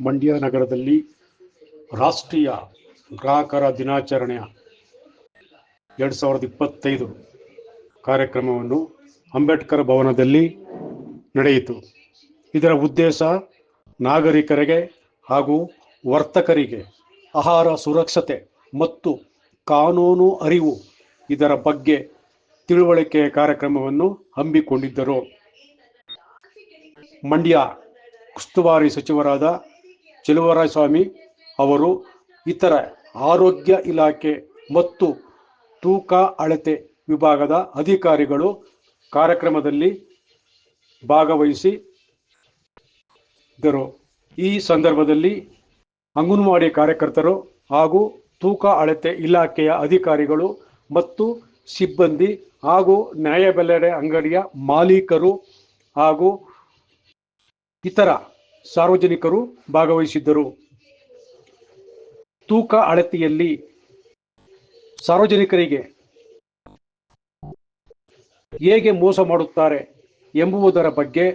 ಮಂಡ್ಯ ನಗರದಲ್ಲಿ ರಾಷ್ಟ್ರೀಯ ಗ್ರಾಹಕರ ದಿನಾಚರಣೆಯ ಎರಡು ಸಾವಿರದ ಇಪ್ಪತ್ತೈದು ಕಾರ್ಯಕ್ರಮವನ್ನು ಅಂಬೇಡ್ಕರ್ ಭವನದಲ್ಲಿ ನಡೆಯಿತು. ಇದರ ಉದ್ದೇಶ ನಾಗರಿಕರಿಗೆ ಹಾಗೂ ವರ್ತಕರಿಗೆ ಆಹಾರ ಸುರಕ್ಷತೆ ಮತ್ತು ಕಾನೂನು ಅರಿವು ಇದರ ಬಗ್ಗೆ ತಿಳುವಳಿಕೆ ಕಾರ್ಯಕ್ರಮವನ್ನು ಹಮ್ಮಿಕೊಂಡಿದ್ದರು. ಮಂಡ್ಯ ಉಸ್ತುವಾರಿ ಸಚಿವರಾದ ಸ್ವಾಮಿ ಅವರು ಇತರ ಆರೋಗ್ಯ ಇಲಾಖೆ ಮತ್ತು ತೂಕ ಅಳತೆ ವಿಭಾಗದ ಅಧಿಕಾರಿಗಳು ಕಾರ್ಯಕ್ರಮದಲ್ಲಿ ಭಾಗವಹಿಸಿ ಇದ್ದರು. ಈ ಸಂದರ್ಭದಲ್ಲಿ ಅಂಗನವಾಡಿ ಕಾರ್ಯಕರ್ತರು ಹಾಗೂ ತೂಕ ಅಳತೆ ಇಲಾಖೆಯ ಅಧಿಕಾರಿಗಳು ಮತ್ತು ಸಿಬ್ಬಂದಿ ಹಾಗೂ ನ್ಯಾಯಬೆಲೆಡೆ ಅಂಗಡಿಯ ಮಾಲೀಕರು ಹಾಗೂ ಇತರ ಸಾರ್ವಜನಿಕರು ಭಾಗವಹಿಸಿದ್ದರು. ತೂಕ ಅಳತೆಯಲ್ಲಿ ಸಾರ್ವಜನಿಕರಿಗೆ ಹೇಗೆ ಮೋಸ ಮಾಡುತ್ತಾರೆ ಎಂಬುವುದರ ಬಗ್ಗೆ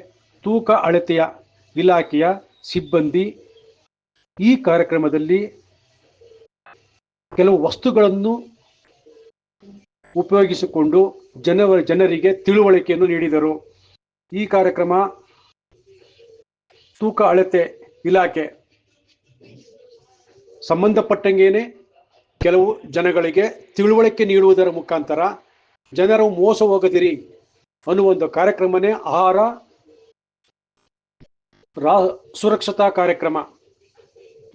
ತೂಕ ಅಳತೆಯ ಇಲಾಖೆಯ ಸಿಬ್ಬಂದಿ ಈ ಕಾರ್ಯಕ್ರಮದಲ್ಲಿ ಕೆಲವು ವಸ್ತುಗಳನ್ನು ಉಪಯೋಗಿಸಿಕೊಂಡು ಜನವ ಜನರಿಗೆ ತಿಳುವಳಿಕೆಯನ್ನು ನೀಡಿದರು. ಈ ಕಾರ್ಯಕ್ರಮ ತೂಕ, ಅಳತೆ ಇಲಾಖೆ ಸಂಬಂಧಪಟ್ಟಂಗೇನೆ ಕೆಲವು ಜನಗಳಿಗೆ ತಿಳುವಳಿಕೆ ನೀಡುವುದರ ಮುಖಾಂತರ ಜನರು ಮೋಸ ಹೋಗದಿರಿ ಅನ್ನುವ ಒಂದು ಕಾರ್ಯಕ್ರಮನೇ ಆಹಾರ ರಾ ಸುರಕ್ಷತಾ ಕಾರ್ಯಕ್ರಮ.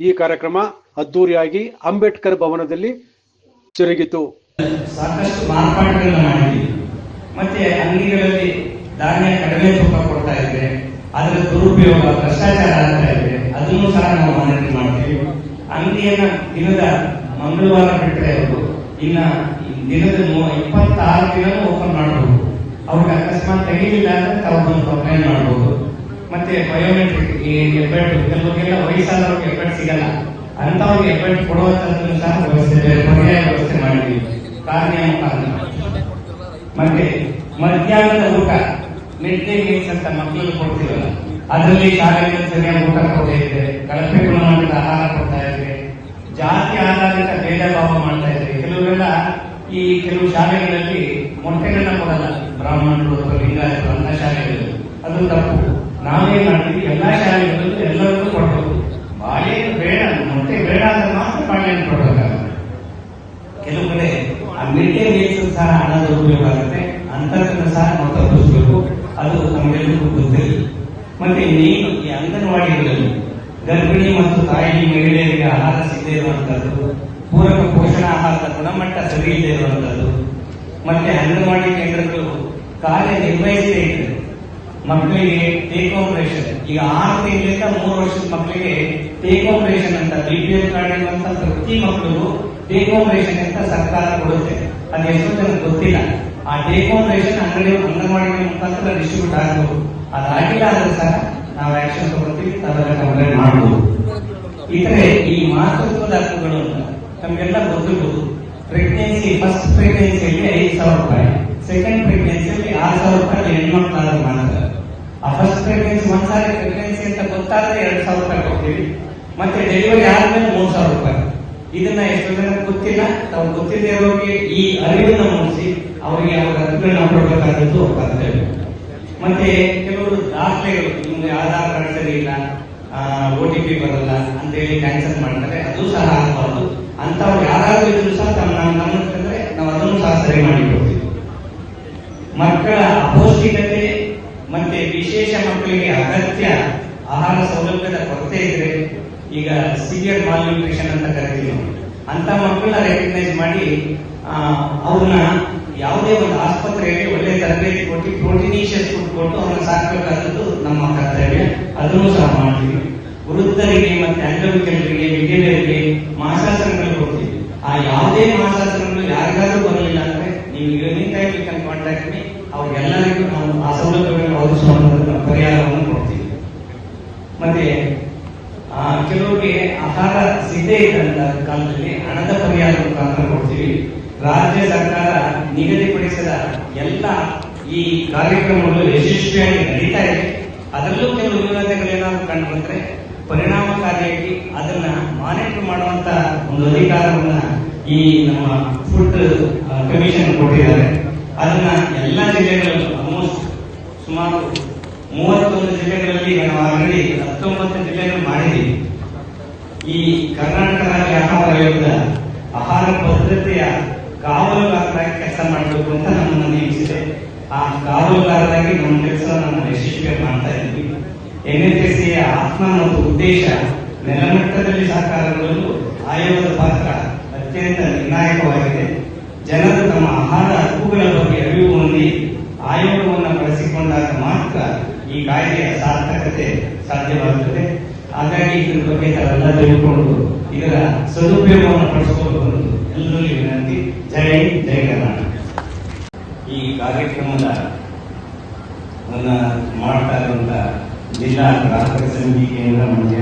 ಈ ಕಾರ್ಯಕ್ರಮ ಅದ್ದೂರಿಯಾಗಿ ಅಂಬೇಡ್ಕರ್ ಭವನದಲ್ಲಿ ಜರುಗಿತು. ಸಾಕಷ್ಟು ಮಾರ್ಪಾಡುಗಳನ್ನು ಮಾಡಿದ್ವಿ ಮತ್ತೆ ಅಂಗಡಿಗಳಲ್ಲಿ ಧಾನ್ಯ ಕಡಿಮೆ ತೂಕ ಕೊಡ್ತಾ ಇದ್ರೆ ಅದರ ದುರುಪಯೋಗ, ಭ್ರಷ್ಟಾಚಾರ ಆಗ್ತಾ ಇದೆ. ಅದನ್ನು ಸಹ ನಾವು ಮಾನಿಟರ್ ಮಾಡ್ತೀವಿ. ಅಂಗಡಿಯನ್ನ ದಿನದ ಮಂಗಳವಾರ ಬಿಟ್ಟರೆ ಅವರು ಇನ್ನ ದಿನದ ಇಪ್ಪತ್ತಾರು ದಿನ ಓಪನ್ ಮಾಡಬಹುದು ಅವ್ರಿಗೆ ಅಕಸ್ಮಾತ್ ತೆಗಿಲಿಲ್ಲ ಅಂದ್ರೆ ತಾವು ಬಂದು ಕಂಪ್ಲೇಂಟ್ ಮಾಡಬಹುದು ಮತ್ತೆ ಬಯೋಮೆಟ್ರಿಕ್ ಹೆಬ್ಬೆಟ್ಟು, ಕೆಲವರಿಗೆಲ್ಲ ವಯಸ್ಸಾದವ್ರಿಗೆ ಎಫೆಕ್ಟ್ ಸಿಗಲ್ಲ. ಅಂತವ್ರಿಗೆ ಎಫೆಕ್ಟ್ ಕೊಡುವಂತದ್ದನ್ನು ಸಹ ವ್ಯವಸ್ಥೆ ಪರ್ಯಾಯ ವ್ಯವಸ್ಥೆ ಮಾಡಿದ್ವಿ ಕಾರಣ ಮತ್ತೆ ಮಧ್ಯಾಹ್ನದ ಊಟ. ಮಿಡ್ ಡೇ ಅಂತ ಕೊಡ್ತೀವಲ್ಲ, ಅದರಲ್ಲಿ ಶಾಲೆಗಳು ಸರಿಯಾಗಿ ಊಟ ಕೊಡ್ತಾ ಇದ್ರೆ, ಕಳಪೆ ಗುಣಮಟ್ಟದ ಆಹಾರ ಕೊಡ್ತಾ ಇದ್ರೆ ಜಾತಿ ಆಧಾರಿತ ಭೇದ ಭಾವ ಮಾಡ್ತಾ ಇದ್ರೆ, ಕೆಲವರೆಲ್ಲ ಈ ಕೆಲವು ಶಾಲೆಗಳಲ್ಲಿ ಮೊಟ್ಟೆಗಳನ್ನ ಕೊಡಲ್ಲ. ಬ್ರಾಹ್ಮಣರು ಅಥವಾ ಲಿಂಗಾಯತರು ಅಂತ ಶಾಲೆಗಳು ಅದು ತಪ್ಪು. ನಾವೇನ್ ಮಾಡ್ತೀವಿ. ಎಲ್ಲಾ ಶಾಲೆಗಳಲ್ಲೂ ಎಲ್ಲರಿಗೂ ಕೊಡಬೇಕು. ಬಾಳೆ ಬೇಡ, ಮೊಟ್ಟೆ ಬೇಡ ಅಂತ ಮಾತ್ರ ಬಾಳೆಹಣ್ಣು ಕೊಡಬೇಕಾಗುತ್ತೆ. ಕೆಲವು ಕಡೆ ಆ ಮೀಲ್ಸ್ ಸಹ ಹಣದ ಉಪಯೋಗ ಆಗುತ್ತೆ. ಅಂತದನ್ನು ಸಹ ಅದು ನಮಗೆಲ್ಲರಿಗೂ ಗೊತ್ತಿಲ್ಲ ಮತ್ತೆ ನೀನು ಈ ಅಂಗನವಾಡಿಗಳಲ್ಲಿ ಗರ್ಭಿಣಿ ಮತ್ತು ತಾಯಿ ಮಹಿಳೆಯರಿಗೆ ಆಹಾರ ಸಿಗದೇ ಇರುವಂತದ್ದು ಪೂರಕ ಪೋಷಣ ಆಹಾರದ ಗುಣಮಟ್ಟ ಸರಿ ಇಲ್ಲದೆ ಇರುವಂತದ್ದು ಮತ್ತೆ ಅಂಗನವಾಡಿ ಕೇಂದ್ರಗಳು ಕಾರ್ಯನಿರ್ವಹಿಸದೇ ಇದ್ರೆ ಮಕ್ಕಳಿಗೆ ಟೇಕ್ ಹೋಮ್ ಈಗ ಆರು ತಿಂಗಳಿಂದ ಮೂರು ವರ್ಷದ ಮಕ್ಕಳಿಗೆ ಟೇಕ್ ಅಂತ ಬಿ ಪಿ ಕಾರ್ಡ್ ಇರುವಂತಹ ಪ್ರತಿ ಮಕ್ಕಳು ಟೇಕ್ ಅಂತ ಸರ್ಕಾರ ಕೊಡುತ್ತೆ. ಅದು ಹೆಸರು ಜನಕ್ಕೆ ಗೊತ್ತಿಲ್ಲ. ಆ ಟೇಕ್ ಹೋಮ್ ರೇಷನ್ ಅಂಗಡಿ ಅಂಗನವಾಡಿ ಮುಖಾಂತರ ಡಿಸ್ಟ್ರಿಬ್ಯೂಟ್ ಆಗಬಹುದು ಅದಾಗಿಲ್ಲ ಆದ್ರೆ ಸಹ ನಾವು ಆಕ್ಷನ್ ತಗೊಳ್ತೀವಿ ಅದನ್ನ ಕಂಪ್ಲೇಂಟ್ ಮಾಡಬಹುದು ಇತರೆ ಈ ಮಾತೃತ್ವದ ಹಕ್ಕುಗಳು ಅಂತ ನಮಗೆಲ್ಲ ಗೊತ್ತಿರ್ಬೋದು. ಪ್ರೆಗ್ನೆನ್ಸಿ ಫಸ್ಟ್ ಪ್ರೆಗ್ನೆನ್ಸಿಯಲ್ಲಿ ಐದು ಸಾವಿರ ರೂಪಾಯಿ ಸೆಕೆಂಡ್ ಪ್ರೆಗ್ನೆನ್ಸಿಯಲ್ಲಿ ಆರು ಸಾವಿರ ರೂಪಾಯಿ ಹೆಣ್ಮಕ್ಳಾದ್ರೆ ಮಾತ್ರ. ಆ ಫಸ್ಟ್ ಪ್ರೆಗ್ನೆನ್ಸಿ ಒಂದ್ಸಾರಿ ಪ್ರೆಗ್ನೆನ್ಸಿ ಅಂತ ಗೊತ್ತಾದ್ರೆ ಎರಡ್ ಸಾವಿರ ರೂಪಾಯಿ ಕೊಡ್ತೀವಿ. ಮತ್ತೆ ಡೆಲಿವರಿ ಆದ್ಮೇಲೆ ಮೂರ್ ಸಾವಿರ ರೂಪಾಯಿ. ಇದನ್ನ ಎಷ್ಟು ಜನ ಗೊತ್ತಿಲ್ಲ. ತಾವು ಗೊತ್ತಿಲ್ಲದೆ ಇರೋರಿಗೆ ಈ ಅರಿವನ್ನ ಮೂಡಿಸಿ ಅವರಿಗೆ ಅವರ ಹಕ್ಕುಗಳನ್ನ ಕೊಡಬೇಕಾದದ್ದು ಕರ್ತವ್ಯ. ಮತ್ತೆ ಕೆಲವರು ದಾಖಲೆಗಳು ನಿಮ್ಗೆ ಆಧಾರ್ ಕಾರ್ಡ್ ಸರಿ ಇಲ್ಲ ಓ ಟಿ ಪಿ ಬರಲ್ಲ ಅಂತ ಹೇಳಿ ಕ್ಯಾನ್ಸಲ್ ಮಾಡ್ತಾರೆ. ಅದು ಸಹ ಆಗಬಾರ್ದು. ಅಂತವ್ರು ಯಾರಾದ್ರೂ ಇದ್ರು ಸಹ ತಮ್ಮ ನಮ್ಮ ಗಮನಕ್ಕಂದ್ರೆ ನಾವು ಅದನ್ನು ಸಹ ಸರಿ ಮಾಡಿ ಕೊಡ್ತೀವಿ ಮಕ್ಕಳ ಅಪೌಷ್ಟಿಕತೆ ಮತ್ತೆ ವಿಶೇಷ ಮಕ್ಕಳಿಗೆ ಅಗತ್ಯ ಆಹಾರ ಸೌಲಭ್ಯದ ಕೊರತೆ ಇದ್ರೆ ಈಗ ಸಿವಿಯರ್ ಮಾಲ್ನ್ಯೂಟ್ರಿಷನ್ ಅಂತ ಕರಿತೀವಿ. ಅಂತ ಮಕ್ಕಳನ್ನ ರೆಕಗ್ನೈಸ್ ಮಾಡಿ ಅವ್ರನ್ನ ಯಾವುದೇ ಒಂದು ಆಸ್ಪತ್ರೆಯಲ್ಲಿ ಒಳ್ಳೆ ತರಬೇತಿ ಕೊಟ್ಟು ಪ್ರೋಟೀನಿಷಿಯಸ್ ಫುಡ್ ಕೊಟ್ಟು ಅವ್ರನ್ನ ಸಾಕಬೇಕಾದದ್ದು ನಮ್ಮ ಕರ್ತವ್ಯ. ಅದನ್ನು ಸಹ ಮಾಡ್ತೀವಿ. ವೃದ್ಧರಿಗೆ ಮತ್ತೆ ಅಂಗವಿಕಲರಿಗೆ ವಿಧವೆಯರಿಗೆ ಮಾಸಾಸನಗಳು ಹೋಗ್ತೀವಿ ಆ ಯಾವುದೇ ಮಾಸಾಸನಗಳು ಯಾರಿಗಾದ್ರೂ ಬರಲಿಲ್ಲ ಅಂದ್ರೆ ನೀವು ಯು ಕ್ಯಾನ್ ಕಾಂಟ್ಯಾಕ್ಟ್ ಮೀ ಅವ್ರಿಗೆಲ್ಲರಿಗೂ ನಾವು ಆ ಸೌಲಭ್ಯಗಳನ್ನು ಒದಗಿಸುವಂತ ಪರಿಹಾರವನ್ನು ಕೊಡ್ತೀವಿ. ಮತ್ತೆ ಕೆಲವರಿಗೆ ಆಹಾರ ಸಿಗದೇ ಇದ್ದಂತ ಕಾಲದಲ್ಲಿ ಹಣದ ಪರಿಹಾರ ಮುಖಾಂತರ ಕೊಡ್ತೀವಿ. ರಾಜ್ಯ ಸರ್ಕಾರ ನಿಗದಿಪಡಿಸಿದ ಎಲ್ಲ ಈ ಕಾರ್ಯಕ್ರಮಗಳು ಯಶಸ್ವಿಯಾಗಿ ನಡೀತಾ ಇದೆ. ಅದರಲ್ಲೂ ಕೆಲವು ನ್ಯೂನತೆಗಳೇನಾದ್ರು ಕಂಡು ಬಂದ್ರೆ ಪರಿಣಾಮಕಾರಿಯಾಗಿ ಅದನ್ನ ಮಾನಿಟರ್ ಮಾಡುವಂತ ಒಂದು ಅಧಿಕಾರವನ್ನ ಈ ನಮ್ಮ ಫುಡ್ ಕಮಿಷನ್ ಕೊಟ್ಟಿದ್ದಾರೆ. ಅದನ್ನ ಎಲ್ಲ ಜಿಲ್ಲೆಗಳಲ್ಲೂ ಆಲ್ಮೋಸ್ಟ್ ಸುಮಾರು ಮೂವತ್ತೊಂದು ಜಿಲ್ಲೆಗಳಲ್ಲಿ ನಾವು ಆಲ್ರೆಡಿ ಹತ್ತೊಂಬತ್ತು ಜಿಲ್ಲೆಗಳು ಮಾಡಿದ್ದೀವಿ ಈ ಕರ್ನಾಟಕ ರಾಜ್ಯ ಆಹಾರ ಆಯೋಗದ ಆಹಾರ ಭದ್ರತೆಯ ಕಾವಲುಗಾರರಾಗಿ ಕೆಲಸ ಮಾಡಬೇಕು ಅಂತ ನಮ್ಮನ್ನು ನೇಮಿಸಿದೆ. ಆ ಕಾವಲುಗಾರರಾಗಿ ನಮ್ಮ ಕೆಲಸ ನಮ್ಮ ಯಶಸ್ವಿ ಮಾಡ್ತಾ ಇದ್ವಿ ಎನ್ಎಸ್ಎಸ್ಸಿಯ ಆತ್ಮ ಮತ್ತು ಉದ್ದೇಶ ನೆಲಮಟ್ಟದಲ್ಲಿ ಸಹಕಾರಗೊಳ್ಳಲು ಆಯೋಗದ ಪಾತ್ರ ಅತ್ಯಂತ ನಿರ್ಣಾಯಕವಾಗಿದೆ. ಜನರು ತಮ್ಮ ಆಹಾರ ಹಕ್ಕುಗಳ ಬಗ್ಗೆ ಅರಿವು ಹೊಂದಿ ಆಯೋಗವನ್ನು ಬಳಸಿಕೊಂಡಾಗ ಮಾತ್ರ ಈ ಕಾಯ್ದೆಯ ಸಾರ್ಥಕತೆ ಸಾಧ್ಯವಾಗುತ್ತದೆ ಹಾಗಾಗಿ ಇದರ ಬಗ್ಗೆ ತಾವೆಲ್ಲ ತಿಳ್ಕೊಂಡು ಇದರ ಸದುಪಯೋಗವನ್ನು ಪಡಿಸಿಕೊಂಡು ಎಲ್ಲರಲ್ಲಿ ವಿನಂತಿ. ಜೈ ಜೈ ಕರ್ನಾಟಕ. ಈ ಕಾರ್ಯಕ್ರಮದ ಮಾಡ್ತಾ ಇರುವಂತ ಜಿಲ್ಲಾ ಗ್ರಾಹಕ ಸಮಿತಿ ಕೇಂದ್ರ ಮಂಡ್ಯ,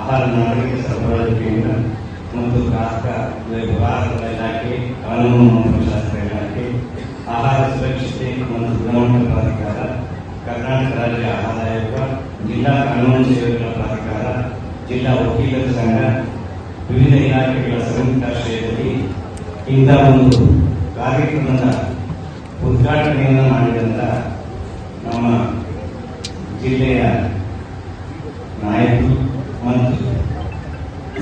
ಆಹಾರ ನಾಗರಿಕ ಸರಬರಾಜು ಕೇಂದ್ರ ಮತ್ತು ಗ್ರಾಹಕ ವ್ಯವಹಾರಗಳ ಇಲಾಖೆ, ಕಾನೂನು ಶಾಸ್ತ್ರ ಇಲಾಖೆ, ಆಹಾರ ಸುರಕ್ಷತೆ ಮತ್ತು ಗುಣಮಟ್ಟ ಕರ್ನಾಟಕ ರಾಜ್ಯ ಆಹಾರ ಆಯೋಗ ಜಿಲ್ಲಾ ಕಾನೂನು ಸೇವೆಗಳ ಪ್ರಾಧಿಕಾರ, ಜಿಲ್ಲಾ ವಕೀಲರ ಸಂಘ, ವಿವಿಧ ಇಲಾಖೆಗಳ ಸಂಯುಕ್ತಾಶ್ರಯದಲ್ಲಿ ಇಂಥ ಒಂದು ಕಾರ್ಯಕ್ರಮದ ಉದ್ಘಾಟನೆಯನ್ನು ಮಾಡಿದಂತ ನಮ್ಮ ಜಿಲ್ಲೆಯ ನಾಯಕರು ಮತ್ತು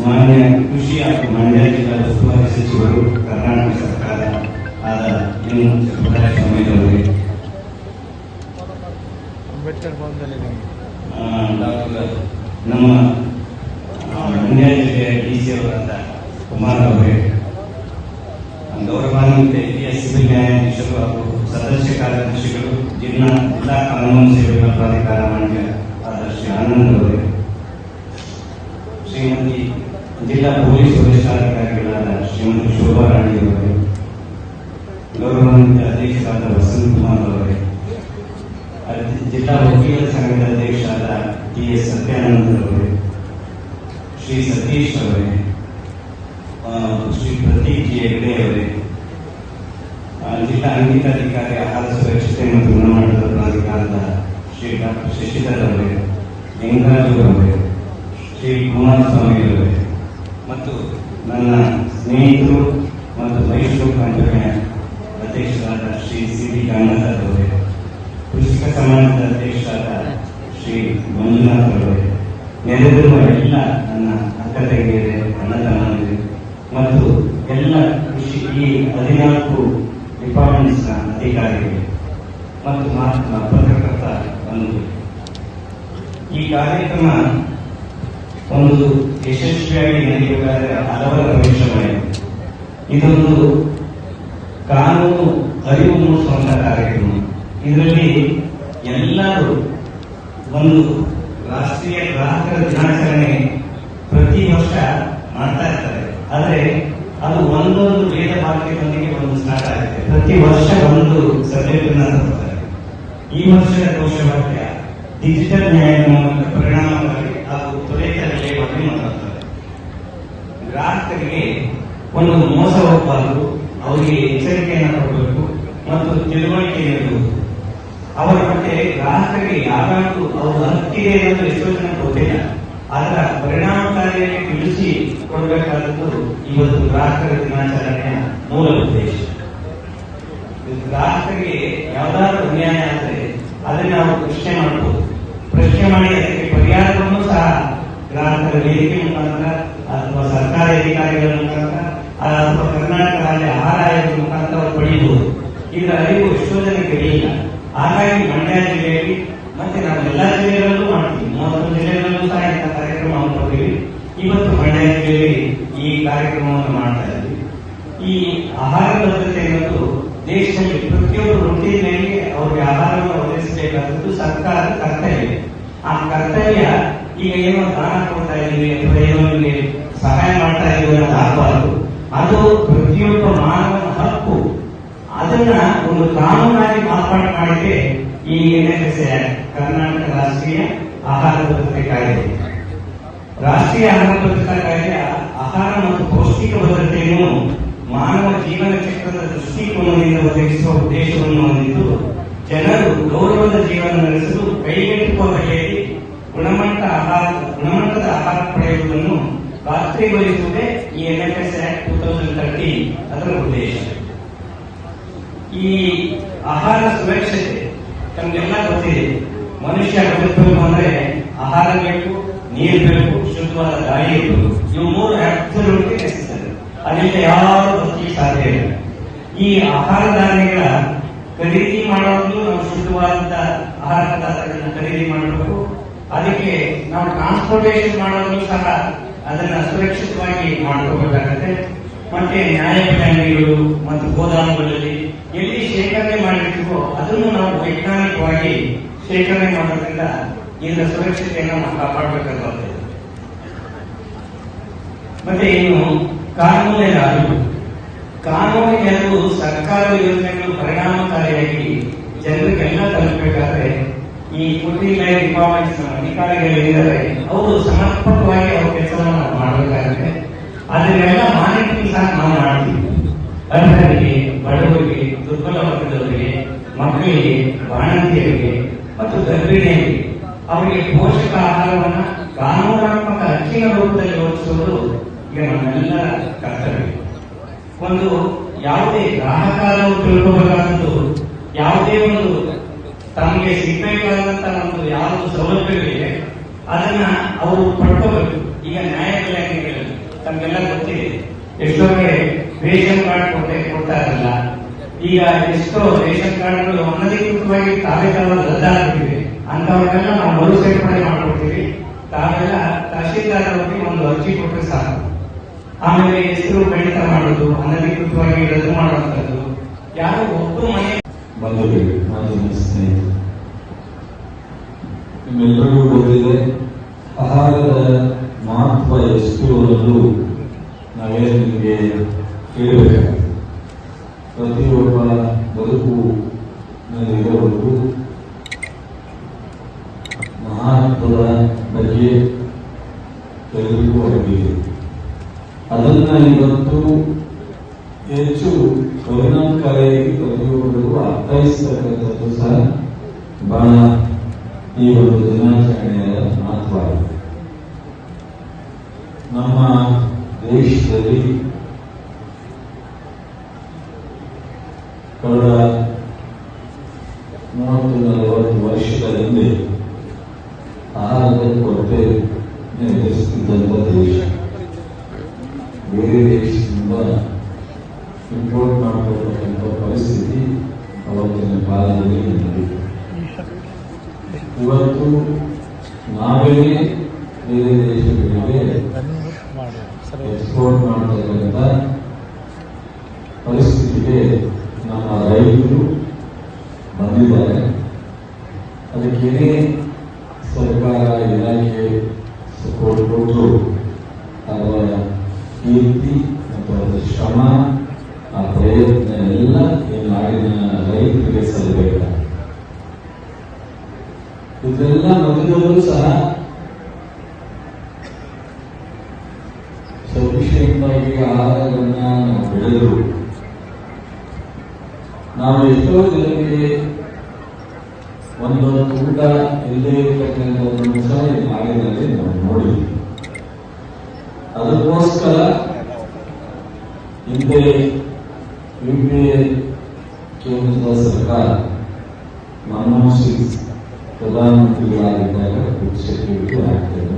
ಮಾನ್ಯ ಕೃಷಿ ಹಾಗೂ ಮಂಡ್ಯ ಜಿಲ್ಲಾ ಉಸ್ತುವಾರಿ ಸಚಿವರು ಕರ್ನಾಟಕ ಸರ್ಕಾರ ಆದ ಎನ್ ಅಂಬೇಡ್ಕರ್ ಭವನದಲ್ಲಿ ನಿಮಗೆ ಆ, ಡಾಕ್ಟರ್ ನಮ್ಮ ಆ, ಮಂಡ್ಯ ಜಿಲ್ಲೆಯ ಡಿ ಸಿ ಅವರಾದ ಕುಮಾರ್ ಅವರೇ ಗೌರವಾನ್ವಿತ ಹಿರಿಯ ಸಿವಿಲ್ ನ್ಯಾಯಾಧೀಶರು ಹಾಗೂ ಸದಸ್ಯ ಕಾರ್ಯದರ್ಶಿಗಳು ಜಿಲ್ಲಾ ಜಿಲ್ಲಾ ಕಾನೂನು ಸೇವೆಗಳ ಪ್ರಾಧಿಕಾರ ಮಂಡ್ಯ ಆದರ್ಶ ಆನಂದ್ ಅವರೇ. ಶ್ರೀಮತಿ ಜಿಲ್ಲಾ ಪೊಲೀಸ್ ವರಿಷ್ಠಾಧಿಕಾರಿಗಳಾದ ಶ್ರೀಮತಿ ಶೋಭಾ ರಾಣಿ ಅವರೇ ಗೌರವಾನ್ವಿತ ಅಧ್ಯಕ್ಷರಾದ ವಸಂತ್ ಕುಮಾರ್ ಅವರೇ. ಅದ್- ಜಿಲ್ಲಾ ವಕೀಲರ ಸಂಘದ ಅಧ್ಯಕ್ಷರಾದ ಟಿ ಎಸ್ ಸತ್ಯಾನಂದ ಅವರೇ ಶ್ರೀ ಸತೀಶ್ ಅವರೇ ಶ್ರೀ ಪ್ರತೀಕ್ ಜಿ. ಹೆಗ್ಡೆ ಅವರೇ ಜಿಲ್ಲಾ ಅಂಕಿತಾಧಿಕಾರಿ ಆಹಾರ ಸುರಕ್ಷತೆ ಮತ್ತು ಗುಣಮಟ್ಟದ ಪ್ರಾಧಿಕಾರದ ಶ್ರೀ ಡಾಕ್ಟರ್ ಶಶಿಧರ್ ಅವರೇ ಲಿಂಗರಾಜು ಅವರೇ ಶ್ರೀ ಕುಮಾರಸ್ವಾಮಿ ಅವರೇ ಮತ್ತು ನನ್ನ ಸ್ನೇಹಿತರು ಮತ್ತು ಮೈಸೂರು ಕಂಪನಿಯ ಅಧ್ಯಕ್ಷರಾದ ಶ್ರೀ ಸಿ ಡಿ ಗಂಗಾಧರ್ ಅವರೇ ಕೃಷಿಕ ಸಮಾಜದ ಅಧ್ಯಕ್ಷರಾದ ಶ್ರೀ ಮಂಜುನಾಥ್ ಅವರೇ, ನೆರೆದಿರುವ ಎಲ್ಲ ನನ್ನ ಅಕ್ಕ ತಂಗಿಯರೇ, ಅಣ್ಣ ತಮ್ಮಂದಿರು, ಮತ್ತು ಎಲ್ಲ ಕೃಷಿ ಈ ಹದಿನಾಲ್ಕು ಡಿಪಾರ್ಟ್ಮೆಂಟ್ಸ್ನ ಅಧಿಕಾರಿಗಳು ಮತ್ತು ಪತ್ರಕರ್ತ ಬಂಧು ಈ ಕಾರ್ಯಕ್ರಮ ಒಂದು ಯಶಸ್ವಿಯಾಗಿ ನಡೆಯಬೇಕಾದರೆ ಹಲವರ ಪರಿಶ್ರಮ ಇದೊಂದು ಕಾನೂನು ಅರಿವು ಮೂಡಿಸುವಂತಹ ಕಾರ್ಯಕ್ರಮ. ಇದರಲ್ಲಿ ಎಲ್ಲರೂ ಒಂದು ರಾಷ್ಟ್ರೀಯ ಗ್ರಾಹಕರ ದಿನಾಚರಣೆ ಪ್ರತಿ ವರ್ಷ ಮಾಡ್ತಾ ಇರ್ತಾರೆ. ಆದರೆ ಅದು ಒಂದೊಂದು ವೇದ ವಾಕ್ಯದೊಂದಿಗೆ ಒಂದು ಸ್ಟಾರ್ಟ್ ಆಗುತ್ತೆ. ಪ್ರತಿ ವರ್ಷ ಒಂದು ಸಬ್ಜೆಕ್ಟ್ ಅನ್ನ ಈ ವರ್ಷದ ಘೋಷವಾಕ್ಯ, ಡಿಜಿಟಲ್ ನ್ಯಾಯದ ಮೂಲಕ ಪರಿಣಾಮಕಾರಿ ಹಾಗೂ ತ್ವರಿತ ವಿಷಯವಾಗಿ ಮಾತಾಡ್ತಾರೆ ಗ್ರಾಹಕರಿಗೆ ಒಂದು ಮೋಸ ಹೋಗಬಾರದು, ಅವರಿಗೆ ಎಚ್ಚರಿಕೆಯನ್ನು ಕೊಡಬೇಕು ಮತ್ತು ತಿಳುವಳಿಕೆ ನೀಡಬೇಕು. ಅವರ ಬಗ್ಗೆ ಗ್ರಾಹಕರಿಗೆ ಯಾವಾಗಲೂ ಅವರು ಹಕ್ಕಿದೆ ಅನ್ನೋದು ಎಷ್ಟೋ ಗೊತ್ತಿಲ್ಲ ಅದರ ಪರಿಣಾಮಕಾರಿಯಾಗಿ ತಿಳಿಸಿ ಕೊಡಬೇಕಾದದ್ದು ಇವತ್ತು ಗ್ರಾಹಕರ ದಿನಾಚರಣೆಯ ಮೂಲ ಉದ್ದೇಶ. ಗ್ರಾಹಕರಿಗೆ ಯಾವ್ದಾದ್ರು ಅನ್ಯಾಯ ಆದರೆ ಅದನ್ನ ನಾವು ಪ್ರಶ್ನೆ ಮಾಡಬಹುದು ಪ್ರಶ್ನೆ ಮಾಡಿ ಅದಕ್ಕೆ ಪರಿಹಾರವನ್ನು ಸಹ ಗ್ರಾಹಕರ ವೇದಿಕೆ ಮುಖಾಂತರ ಅಥವಾ ಸರ್ಕಾರಿ ಅಧಿಕಾರಿಗಳ ಮುಖಾಂತರ ಅಥವಾ ಕರ್ನಾಟಕ ರಾಜ್ಯ ಆಹಾರ ಆಯೋಗದ ಮುಖಾಂತರ ಪಡೆಯಬಹುದು ಇದರ ಅರಿವು ಎಷ್ಟೋ ಜನಕ್ಕೆ ಇರಲಿಲ್ಲ ಹಾಗಾಗಿ ಮಂಡ್ಯ ಜಿಲ್ಲೆಯಲ್ಲಿ ಮತ್ತೆ ನಾವು ಎಲ್ಲಾ ಜಿಲ್ಲೆಗಳಲ್ಲೂ ಮಾಡ್ತೀವಿ. ಮೂವತ್ತೊಂದು ಜಿಲ್ಲೆಗಳಲ್ಲೂ ಸಹ ಇಂಥ ಕಾರ್ಯಕ್ರಮವನ್ನು ಕೊಡ್ತೀವಿ. ಇವತ್ತು ಮಂಡ್ಯ ಜಿಲ್ಲೆಯಲ್ಲಿ ಈ ಕಾರ್ಯಕ್ರಮವನ್ನು ಮಾಡ್ತಾ ಇದ್ದೀವಿ. ಈ ಆಹಾರ ಭದ್ರತೆ ಅನ್ನೋದು ದೇಶದಲ್ಲಿ ಪ್ರತಿಯೊಬ್ಬರು ವೃತ್ತಿಯಲ್ಲಿ ಅವರಿಗೆ ಆಹಾರವನ್ನು ಒದಗಿಸಬೇಕಾದದ್ದು ಸರ್ಕಾರದ ಕರ್ತವ್ಯ. ಆ ಕರ್ತವ್ಯ ಈಗ ಏನೋ ದಾನ ಕೊಡ್ತಾ ಇದ್ದೀವಿ, ಅಥವಾ ಏನೋ ಸಹಾಯ ಮಾಡ್ತಾ ಇದ್ದೀವಿ ಅನ್ನೋದು ಆಗಬಾರದು. ಅದು ಪ್ರತಿಯೊಬ್ಬ ಮಾನವನ ಹಕ್ಕು. ಅದನ್ನ ಒಂದು ಕಾನೂನಾಗಿ ಮಾರ್ಪಾಡು ಮಾಡಿದ್ರೆ ಈ ಎನ್ಎಫ್ಎಸ್ ಕರ್ನಾಟಕ ರಾಷ್ಟ್ರೀಯ ಆಹಾರ ಭದ್ರತೆ ಕಾಯ್ದೆ. ರಾಷ್ಟ್ರೀಯ ಆಹಾರ ಭದ್ರತಾ ಕಾಯ್ದೆ ಆಹಾರ ಮತ್ತು ಪೌಷ್ಟಿಕ ಭದ್ರತೆಯನ್ನು ಮಾನವ ಜೀವನ ಚಕ್ರದ ದೃಷ್ಟಿಕೋನದಿಂದ ಒದಗಿಸುವ ಉದ್ದೇಶವನ್ನು ಹೊಂದಿದ್ದು, ಜನರು ಗೌರವದ ಜೀವನ ನಡೆಸಲು ಕೈಗೆಟುಕುವ ಬಗೆಯಲ್ಲಿ ಗುಣಮಟ್ಟ ಆಹಾರ, ಗುಣಮಟ್ಟದ ಆಹಾರ ಪಡೆಯುವುದನ್ನು ಖಾತ್ರಿಗೊಳಿಸುವುದೇ ಈ N F S act two thousand ಅದರ ಉದ್ದೇಶ. ಈ ಆಹಾರ ಸುರಕ್ಷತೆ ತಮಗೆಲ್ಲ ಗೊತ್ತಿದೆ. ಮನುಷ್ಯ ಬದುಕಬೇಕು ಅಂದ್ರೆ ಆಹಾರ ಬೇಕು, ನೀರು ಬೇಕು, ಶುದ್ಧವಾದ ಗಾಳಿ ಇರಬೇಕು ಇವು ಮೂರು ಅಬ್ಸಲ್ಯೂಟ್ಲಿ ನೆಸೆಸರಿ ಅದರಿಂದ ಯಾರು ಬದುಕಿ ಸಾಧ್ಯ ಇಲ್ಲ. ಈ ಆಹಾರ ಧಾನ್ಯಗಳ ಖರೀದಿ ಮಾಡೋದು ನಾವು ಶುದ್ಧವಾದ ಆಹಾರ ಪದಾರ್ಥಗಳನ್ನ ಖರೀದಿ ಮಾಡಬೇಕು. ಅದಕ್ಕೆ ನಾವು ಟ್ರಾನ್ಸ್ಪೋರ್ಟೇಷನ್ ಮಾಡೋದು ಸಹ ಅದನ್ನ ಸುರಕ್ಷಿತವಾಗಿ ಮಾಡ್ಕೋಬೇಕಾಗತ್ತೆ ಮತ್ತೆ ನ್ಯಾಯಬೆಲೆಗಳು ಮತ್ತು ಗೋದಾಮುಗಳಲ್ಲಿ ಎಲ್ಲಿ ಶೇಖರಣೆ ಮಾಡಿರ್ತೀವೋ ಅದನ್ನು ನಾವು ವೈಜ್ಞಾನಿಕವಾಗಿ ಶೇಖರಣೆ ಮಾಡೋದ್ರಿಂದ ಇದರ ಸುರಕ್ಷತೆಯನ್ನು ನಾವು ಕಾಪಾಡಬೇಕಂತ ಮತ್ತೆ ಇನ್ನು ಕಾನೂನೇ ಅರಿವು ಕಾನೂನಿನ ಅರಿವು ಸರ್ಕಾರ ಯೋಜನೆಗಳು ಪರಿಣಾಮಕಾರಿಯಾಗಿ ಜನರಿಗೆಲ್ಲ ತಲುಪಬೇಕಾದ್ರೆ ಈ ಫುಡ್ ಲೈನ್ ಡಿಪಾರ್ಟ್ಮೆಂಟ್ಸ್ ಅಧಿಕಾರಿಗಳಿದ್ದಾರೆ ಅವರು ಸಮರ್ಪಕವಾಗಿ ಅವ್ರ ಕೆಲಸವನ್ನು ನಾವು ಮಾಡಬೇಕಾಗುತ್ತೆ. ಅದನ್ನೆಲ್ಲ ಮಾನಿಟರಿಂಗ್ ಸಹ ನಾವು ಮಾಡ್ತೀವಿ. ಅರ್ಹರಿಗೆ ಬಡವರಿಗೆ ದುರ್ಬಲ ವರ್ಗದವರಿಗೆ, ಮಕ್ಕಳಿಗೆ, ಬಾಣಂತಿಯರಿಗೆ ಮತ್ತು ಗರ್ಭಿಣಿಯರಿಗೆ ಅವರಿಗೆ ಪೋಷಕ ಆಹಾರವನ್ನ ಕಾನೂನಾತ್ಮಕ ಹಕ್ಕಿನ ರೂಪದಲ್ಲಿ ಒದಗಿಸುವುದು ಈಗ ನಮ್ಮೆಲ್ಲರ ಕರ್ತವ್ಯ. ಒಂದು ಯಾವುದೇ ಗ್ರಾಹಕರು ತಿಳ್ಕೋಬೇಕಾದದ್ದು, ಯಾವುದೇ ಒಂದು ತಮಗೆ ಸಿಗಬೇಕಾದಂತ ಒಂದು ಯಾವುದು ಸೌಲಭ್ಯಗಳಿದೆ, ಅದನ್ನ ಅವರು ಪಡ್ಕೋಬೇಕು. ಈಗ ನ್ಯಾಯ ತಮಗೆಲ್ಲ ಗೊತ್ತಿದೆ. ಎಷ್ಟೋ ಕಡೆ ರೇಷನ್ ಕಾರ್ಡ್ ಕೊಟ್ಟೆ, ಕೊಡ್ತಾ ಇರಲ್ಲ. ಈಗ ಎಷ್ಟೋ ರೇಷನ್ ಕಾರ್ಡ್ಗಳು ಅನಧಿಕೃತವಾಗಿ ತಾವೇ ತಾವು ರದ್ದಾಗ್ಬಿಟ್ಟಿವೆ ಅಂತವ್ರನ್ನೆಲ್ಲ ನಾವು ಮರು ಸೇರ್ಪಡೆ ಮಾಡ್ಕೊಡ್ತೀವಿ. ತಾವೆಲ್ಲ ತಹಶೀಲ್ದಾರ್ ಅವರಿಗೆ ಒಂದು ಅರ್ಜಿ ಕೊಟ್ಟರೆ ಸಾಕು. ಆಮೇಲೆ ಹೆಸರು ಕಡಿತ ಮಾಡೋದು, ಅನಧಿಕೃತವಾಗಿ ರದ್ದು ಮಾಡುವಂತದ್ದು ಯಾರು ಒಬ್ಬರು ಮನೆ ನಿಮ್ಮೆಲ್ಲರಿಗೂ ಗೊತ್ತಿದೆ, ಆಹಾರದ ಮಹತ್ವ ಎಷ್ಟು ಅನ್ನೋದು ನಾವೇನು ನಿಮಗೆ ಕೇಳಬೇಕಾಗುತ್ತೆ ಪ್ರತಿಯೊಬ್ಬ ಬದುಕು ಇರೋವರೆಗೂ ಮಹತ್ವದ ಬಗ್ಗೆ ಎಲ್ಲರಿಗೂ ಅದನ್ನ ಇವತ್ತು ಹೆಚ್ಚು ಪರಿಣಾಮಕಾರಿಯಾಗಿ ಪ್ರತಿಯೊಬ್ಬರು ಅರ್ಥೈಸ್ತಕ್ಕಂಥದ್ದು ಸಹ ಬಹಳ ಈ ಒಂದು ದಿನಾಚರಣೆಯ ಮಹತ್ವವಾಗಿದೆ ನಮ್ಮ ದೇಶದಲ್ಲಿ ಕಳೆದ ಮೂವತ್ತು ನಲವತ್ತು ವರ್ಷದ ಹಿಂದೆ ಆಹಾರದ ಕೊರತೆ ಎದುರಿಸುತ್ತಿದ್ದಂಥ ದೇಶ ಬೇರೆ ದೇಶದಿಂದ ಇಂಪೋರ್ಟ್ ಮಾಡತಕ್ಕಂಥ ಪರಿಸ್ಥಿತಿ ಅವತ್ತಿನ ಕಾಲದಲ್ಲಿ ನಡೆಯಿತು ಇವತ್ತು ನಾವೇ ಬೇರೆ ದೇಶಗಳಿಗೆ ಮಾಡಿ ಸರಿ ಎಕ್ಸ್ಪೋರ್ಟ್ ಮಾಡತಕ್ಕಂಥ ಪರಿಸ್ಥಿತಿಗೆ ನಮ್ಮ ರೈತರು ಬಂದಿದ್ದಾರೆ ಅದಕ್ಕೇನೇ ಸರ್ಕಾರ ಇಲಾಖೆ ಸಪೋರ್ಟ್ ಕೊಟ್ಟು ಅವರ ಕೀರ್ತಿ ಮತ್ತು ಅವರ ಶ್ರಮ, ಆ ಪ್ರಯತ್ನ ಎಲ್ಲ ನಾಡಿನ ರೈತರಿಗೆ ಸಲ್ಲಬೇಕು ಇದೆಲ್ಲ ಮಗದವರು ಸಹ ಸಫಿಷಿಯಂಟ್ ಆಹಾರವನ್ನ ನಾವು ಬೆಳೆದರು. ನಾವು ಎಷ್ಟೋ ಜನರಿಗೆ ಒಂದೊಂದು ಊಟ ಇಲ್ಲದೆ ಇರತಕ್ಕಂಥ ಒಂದು ಸಹ ಈ ನಾಡಿನಲ್ಲಿ ನಾವು ನೋಡಿದ್ವಿ. ಅದಕ್ಕೋಸ್ಕರ ಹಿಂದೆ ಯು ಪಿ ಎ ಕೇಂದ್ರದ ಸರ್ಕಾರ ಮನಮೋಹನ್ ಸಿಂಗ್ ಪ್ರಧಾನಮಂತ್ರಿಗಳಾಗಿದ್ದಾಗ ಫುಡ್ ಸೆಕ್ಯೂರಿಟಿ ಆಗ್ತದೆ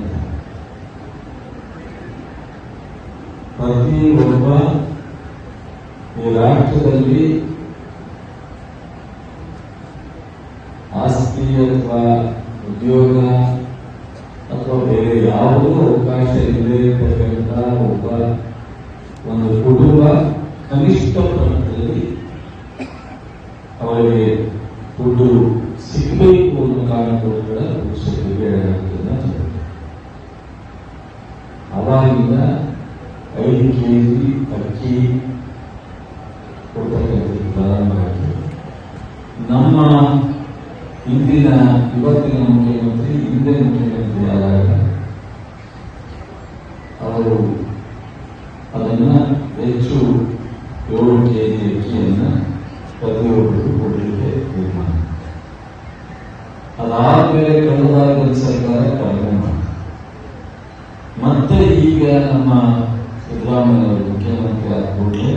ಪ್ರತಿ ಒಬ್ಬ ಈ ರಾಷ್ಟ್ರದಲ್ಲಿ ಆಸ್ತಿ ಅಥವಾ ಉದ್ಯೋಗ ಅಥವಾ ಬೇರೆ ಯಾವುದೋ ಅವಕಾಶ ಇಲ್ಲದೆ ಇರತಕ್ಕಂಥ ಒಬ್ಬ ಒಂದು ಕುಟುಂಬ ಕನಿಷ್ಠ ಪ್ರಮಾಣದಲ್ಲಿ ಅವರಿಗೆ ದುಡ್ಡು ಸಿಗಬೇಕು ಅನ್ನೋ ಕಾರಣಕ್ಕೋಸ್ಕರ ಹೇಳಲಾಗ್ತದೆ ಅವಾಗಿಂದ ಐದು ಕೆ ಜಿ ಅಕ್ಕಿ ಕೊಡ್ತಕ್ಕಂಥದ್ದು ಪ್ರಾರಂಭ ಆಗ್ತದೆ ನಮ್ಮ ಇಂದಿನ ಇವತ್ತಿನ ಮುಖ್ಯಮಂತ್ರಿ ಹಿಂದೆ ಮುಖ್ಯಮಂತ್ರಿ ಆದಾಗ ಅವರು ಅದನ್ನ ಹೆಚ್ಚು ಏಳು ಕೆ ಜಿ ಅಕ್ಕಿಯನ್ನ ಪ್ರತಿಯೊಬ್ಬರು ಕೊಡಲಿಕ್ಕೆ ತೀರ್ಮಾನ ಅದಾದ್ಮೇಲೆ ಕಳೆದ ಸರ್ಕಾರ ಕಡಿಮೆ ಮಾಡಿತು. ಮತ್ತೆ ಈಗ ನಮ್ಮ ಸಿದ್ದರಾಮಯ್ಯ ಅವರು ಮುಖ್ಯಮಂತ್ರಿ ಆದ ಕೂಡಲೇ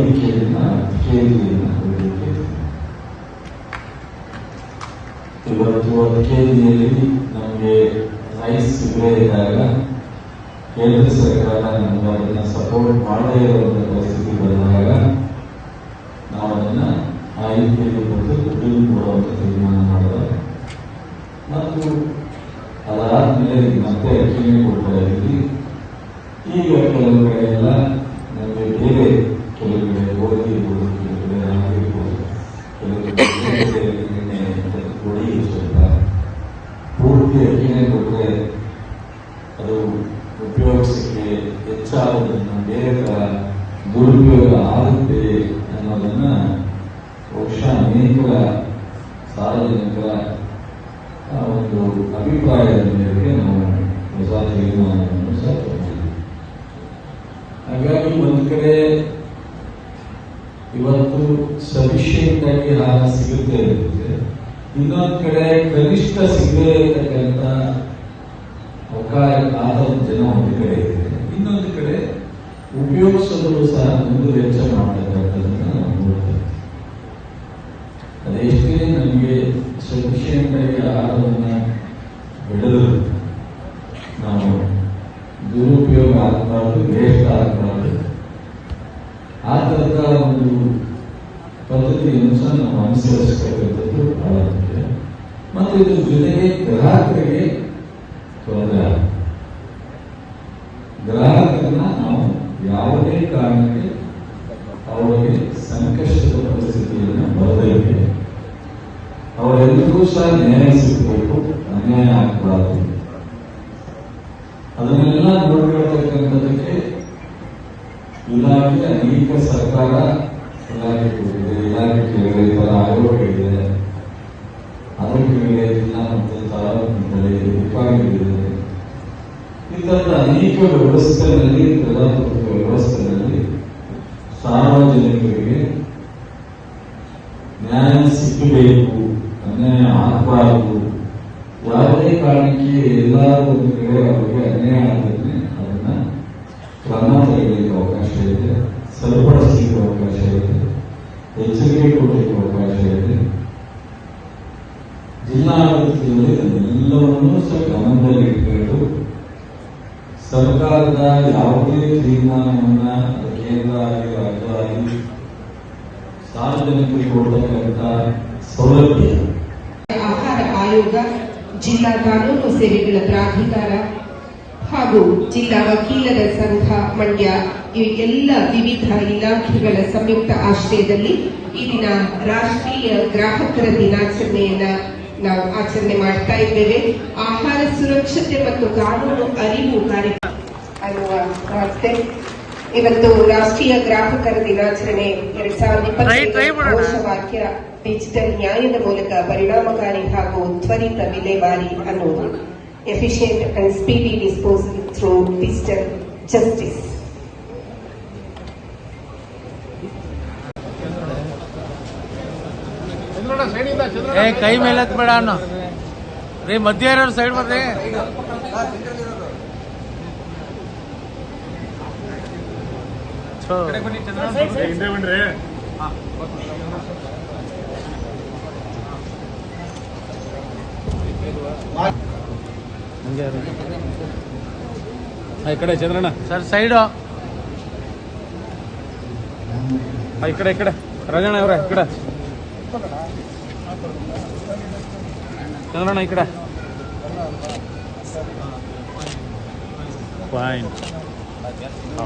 ಹತ್ತು ಕೆಜಿನ ಇವತ್ತು ಕೆಜಿಯಲ್ಲಿ ನಮಗೆ ರೈಸ್ ಸಪೋರ್ಟ್ ಮಾಡದೇ ಇರುವಂತ ಪರಿಸ್ಥಿತಿ ನಾವು ಅದನ್ನ ಐದು ಕೆಜಿ ಕೊಟ್ಟು ದುಡ್ಡು ಕೊಡುವಂತ ತೀರ್ಮಾನ ಮಾಡಿದ್ರೆ ಮತ್ತು ಅದಾದ್ಮೇಲೆ ಮತ್ತೆ ಈಗ ಕೆಲವು ಕಡೆ ಎಲ್ಲ ನಮಗೆ ಬೇರೆ ಕೆಲವು ಕಡೆ ಗೋಧಿ ಇರ್ಬೋದು ಕೆಲವು ಕಡೆ ರಾಗಿ ಇರ್ಬೋದು ಕೆಲವು ಕಡೆ ಬೇರೆ ಬೇರೆ ಎಣ್ಣೆ ಮತ್ತೆ ಪುಡಿ ಸ್ವಲ್ಪ ಪೂರ್ತಿ ಅಕ್ಕಿನೇ ಕೊಟ್ಟರೆ ಅದು ಉಪಯೋಗಿಸಲಿಕ್ಕೆ ಹೆಚ್ಚಾಗುವುದನ್ನು ಬೇರೆ ತರ ದುರುಪಯೋಗ ಆಗುತ್ತೆ ಅನ್ನೋದನ್ನ ಬಹುಶಃ ಅನೇಕ ಸಾರ್ವಜನಿಕರ ಆ ಒಂದು ಅಭಿಪ್ರಾಯದ ಮೇರೆಗೆ ನಾವು ಹೊಸ ತೀರ್ಮಾನವನ್ನು ಸಹ ತಗೊಂಡಿದ್ದೀವಿ ಹಾಗಾಗಿ ಒಂದು ಕಡೆ ಇವತ್ತು ಸಫಿಷಿಯಂಟ್ ಆಗಿ ಆಹಾರ ಸಿಗುತ್ತೆ ಇರುತ್ತೆ ಇನ್ನೊಂದು ಕಡೆ ಕನಿಷ್ಠ ಸಿಗದೇ ಇರತಕ್ಕಂಥ ಅವಕಾಶ ಆದ ಜನ ಒಂದು ಕಡೆ ಇದೆ ಇನ್ನೊಂದು ಕಡೆ ಉಪಯೋಗಿಸೋದು ಸಹ ಒಂದು ವೆಚ್ಚ ಮಾಡತಕ್ಕಂಥದ್ದನ್ನ ನಾವು ನೋಡ್ತೇವೆ ಅದೆಷ್ಟೇ ನಮಗೆ ಸಫಿಷಿಯಂಟ್ ಆಗಿ ಆಹಾರವನ್ನು ಬೆಳೆದು ನಾವು ದುರುಪಯೋಗ ಆಗಬಾರ್ದು ವೇಸ್ಟ್ ಆಗಬಾರ್ದು ಆ ಥರದ ಒಂದು ಪದ್ಧತಿಯನ್ನು ಸಹ ನಾವು ಅನುಸರಿಸತಕ್ಕಂಥದ್ದು ಬಹಳ ಮುಖ್ಯ ಮತ್ತು ಇದ್ರ ಜೊತೆಗೆ ಗ್ರಾಹಕರಿಗೆ ತೊಂದರೆ ಆಗುತ್ತೆ. ಗ್ರಾಹಕರನ್ನ ನಾವು ಯಾವುದೇ ಕಾರಣಕ್ಕೆ ಅವರಿಗೆ ಸಂಕಷ್ಟದ ಪರಿಸ್ಥಿತಿಯನ್ನು ಬರದಂತೆ ಸಹ ನ್ಯಾಯ ಸಿಗಬೇಕು ಅನ್ಯಾಯ ಆಗಬಾರದು. ಅದನ್ನೆಲ್ಲ ನೋಡ್ಕೊಳ್ತಕ್ಕಂಥದ್ದಕ್ಕೆ ಇಲಾಖೆ ಅನೇಕ ಸರ್ಕಾರ ಇಲಾಖೆ ಕೊಟ್ಟಿದೆ, ಇಲಾಖೆ ಕೇಳಿದೆ ಆಯೋಗಗಳಿದೆ ಅದರ ಕೆಳಗಡೆ ಜಿಲ್ಲಾ ಮತ್ತು ತಾಲೂಕು ಮಟ್ಟದಲ್ಲಿ ವಿಭಾಗಗಳಿದೆ. ಈ ಅನೇಕ ವ್ಯವಸ್ಥೆಗಳಲ್ಲಿ ಪ್ರಜಾಪ್ರಭುತ್ವ ವ್ಯವಸ್ಥೆಯಲ್ಲಿ ಸಾರ್ವಜನಿಕರಿಗೆ ನ್ಯಾಯ ಸಿಕ್ಕಬೇಕು ಅನ್ಯಾಯ ಆಗಬಾರದು ಯಾವುದೇ ಕಾರಣಕ್ಕೆ ಅವರಿಗೆ ಅನ್ಯಾಯ ಆಗಿದ್ರೆ ಅದನ್ನ ಕ್ರಮ ತೆಗೆಯಲಿಕ್ಕೆ ಅವಕಾಶ ಇದೆ ಸರಿಪಡಿಸಲಿಕ್ಕೆ ಅವಕಾಶ ಇದೆ ಎಚ್ಚರಿಕೆ ಕೊಡಲಿಕ್ಕೆ ಅವಕಾಶ ಇದೆ ಜಿಲ್ಲಾಡಳಿತದಲ್ಲಿ ಎಲ್ಲವನ್ನೂ ಸಹ ಗಮನದಲ್ಲಿ ಇಟ್ಕೊಂಡು ಸರ್ಕಾರದ ಯಾವುದೇ ತೀರ್ಮಾನವನ್ನ ಕೇಂದ್ರ ಆಗಿ ರಾಜ್ಯ ಆಗಿ ಸಾರ್ವಜನಿಕರಿಗೆ ಕೊಡ್ತಕ್ಕಂಥ ಸೌಲಭ್ಯ. ಆಹಾರ ಆಯೋಗ ಜಿಲ್ಲಾ ಕಾನೂನು ಸೇವೆಗಳ ಪ್ರಾಧಿಕಾರ ಹಾಗೂ ಜಿಲ್ಲಾ ವಕೀಲರ ಸಂಘ ಮಂಡ್ಯ ಈ ಎಲ್ಲ ವಿವಿಧ ಇಲಾಖೆಗಳ ಸಂಯುಕ್ತ ಆಶ್ರಯದಲ್ಲಿ ಈ ದಿನ ರಾಷ್ಟ್ರೀಯ ಗ್ರಾಹಕರ ದಿನಾಚರಣೆಯನ್ನ ನಾವು ಆಚರಣೆ ಮಾಡ್ತಾ ಇದ್ದೇವೆ ಆಹಾರ ಸುರಕ್ಷತೆ ಮತ್ತು ಕಾನೂನು ಅರಿವು ಕಾರ್ಯಕ್ರಮ ಅನ್ನುವ ಇವತ್ತು ರಾಷ್ಟ್ರೀಯ ಗ್ರಾಹಕರ ದಿನಾಚರಣೆ ಎರಡ್ ಸಾವಿರದ ಇಪ್ಪತ್ತೈದು. ಘೋಷವಾಕ್ಯ ಡಿಜಿಟಲ್ ನ್ಯಾಯದ ಮೂಲಕ ಪರಿಣಾಮಕಾರಿ ಹಾಗೂ ತ್ವರಿತ ವಿಲೇವಾರಿ ಅನ್ನುವುದು efficient and speedy disposal through digital justice ಕೈ ಮೇಲೆ ಬೇಡ ಅಣ್ಣ. ರೀ ಮಧ್ಯ ಇರೋರು ಸೈಡ್ ಬರ್ರಿ. ಥು. ಹಂಗೆ ಇರು. ಈ ಕಡೆ ಚಂದ್ರಣ್ಣ ಸರ್ ಸೈಡು ಈ ಕಡೆ ಈ ಕಡೆ. ರಾಜಣ್ಣ